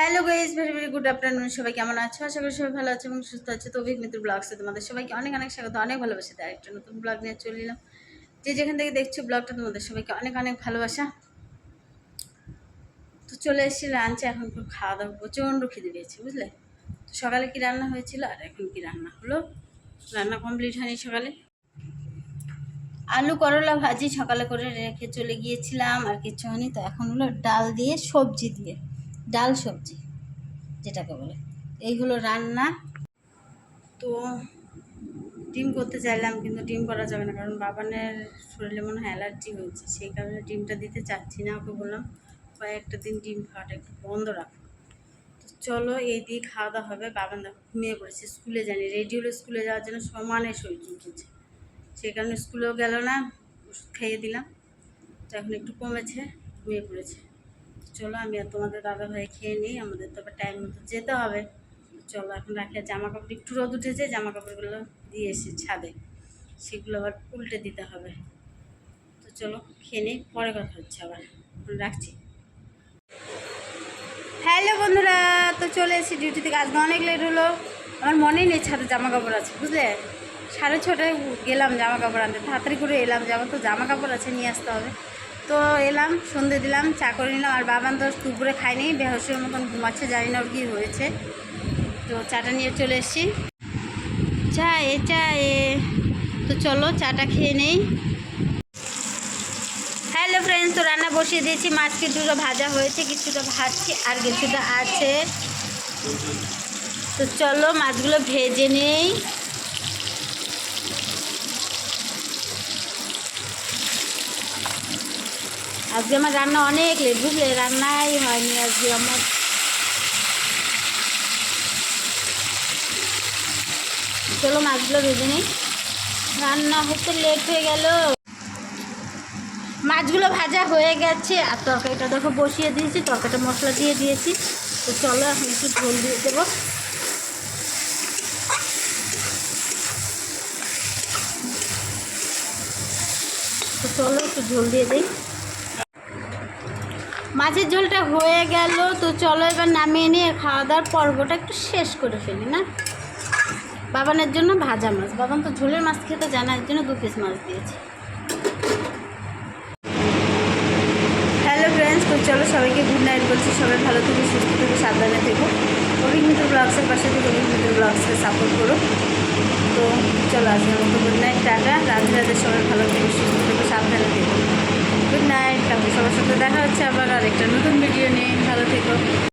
Hello guys very very good afternoon সবাই কেমন আছো? আশা করি সবাই ভালো আছে এবং সুস্থ আছে। তো অভিক মিত্র ব্লগসে তোমাদের সবাইকে অনেক অনেক স্বাগত, অনেক ভালোবাসা। তাই একটা নতুন ব্লগ নিয়ে চলে এলাম। যে যেখান থেকে দেখছ ব্লগটা তোমাদের সবাইকে অনেক অনেক ভালোবাসা। তো চলে এসেছি লাঞ্চে এখন খুব খাওয়া দাওয়া প্রচণ্ড খিদে পেয়েছি, বুঝলে? তো সকালে কি রান্না হয়েছিল আর এখন কি রান্না হলো? রান্না কমপ্লিট হয়নি সকালে। আলু করলা ভাজি সকালে করে রেখে চলে গিয়েছিলাম, আর কিছু হয়নি। তো এখন হলো ডাল দিয়ে সবজি দিয়ে। ডাল সবজি, যেটাকে বলে। এইগুলো রান্না। তো ডিম করতে চাইলাম, কিন্তু ডিম করা যাবে না, কারণ বাবানের শরীরে মনে হয় অ্যালার্জি হয়েছে। সেই কারণে ডিমটা দিতে চাচ্ছি না, ওকে বললাম, কয়েকটা দিন ডিম খাওয়াটা একটু বন্ধ রাখো। তো চলো, এই দিয়ে খাওয়া দাওয়া হবে। বাবান দেখো ঘুমিয়ে পড়েছে, স্কুলে জানি রেডি হলে স্কুলে যাওয়ার জন্য, সমানে শরীর চলছে সেই কারণে স্কুলেও গেল না, ওষুধ খাইয়ে দিলাম। তো এখন একটু কমেছে, ঘুমিয়ে পড়েছে। চলো, আমি আর তোমাদের দাদা ভাই খেয়ে নিই, আমাদের তো টাইম মতো যেতে হবে। চলো, এখন রাখি আর জামা কাপড় একটু রোদ উঠেছে জামা কাপড়গুলো দিয়ে এসে ছাদে। সেগুলো আবার উল্টে দিতে হবে। তো চলো, খেয়ে নিই, পরে কথা হচ্ছে আবার। এখন রাখছি। হ্যালো বন্ধুরা, তো চলে এসেছি ডিউটি থেকে আজকে অনেক লেট হলো। আমার মনেই নেই ছাদে জামা কাপড় আছে, বুঝলে? সাড়ে ছটায় গেলাম জামা কাপড় আনতে, তাড়াতাড়ি করে এলাম যে তো জামা কাপড় আছে, নিয়ে আসতে হবে। তো এলাম, সন্ধে দিলাম, চা করে নিলাম, আর বাবান তো দুপুরে খায়নি বেহসের মতন ঘুমাচ্ছে, জানি না কী হয়েছে। তো চাটা নিয়ে চলে এসেছি। চা এ চা এ তো চলো, চাটা খেয়ে নেই। হ্যালো ফ্রেন্ডস তো রান্না বসিয়ে দিয়েছি। মাছ কিছুটা ভাজা হয়েছে, কিছুটা ভাজছি, আর কিছুটা আছে। তো চলো, মাছগুলো ভেজে নেই। আজকে আমার রান্না অনেক লেট, বুঝলে? রান্নাই হয়নি আজকে আমার। চলো মাছগুলো ভেজে নেই। রান্না হতে লেট হয়ে গেল। মাছগুলো ভাজা হয়ে গেছে, আর তরকারিটা দেখো বসিয়ে দিয়েছি, তরকারিটা মশলা দিয়ে দিয়েছি। তো চলো এখন একটু ঝোল দিয়ে দেবো। তো চলো একটু ঝোল দিয়ে দিই। মাছের ঝোলটা হয়ে গেল, তো চলো এবার নামিয়ে নিয়ে খাওয়া দাওয়ার পর্বটা একটু শেষ করে ফেলি, না? বাবানের জন্য ভাজা মাছ। বাবান তো ঝোলের মাছ খেতে জানার জন্য দু পিস মাছ দিয়েছি। হ্যালো ফ্রেন্ডস তো চলো সবাইকে গুড নাইট বলছি। সবাই ভালো থেকে, সুস্থ থেকে, সাবধানে থেকো। অভিক ব্লগসের পাশে থেকে অভিক ব্লগসকে সাপোর্ট করো। তো চলো আজকের মতো good night tata. Radhe Radhe, সবাই ভালো থেকে, সুস্থ থেকে, সাবধানে দেখা হচ্ছে আবার আরেকটা নতুন ভিডিও নিয়ে। ভালো থেকো।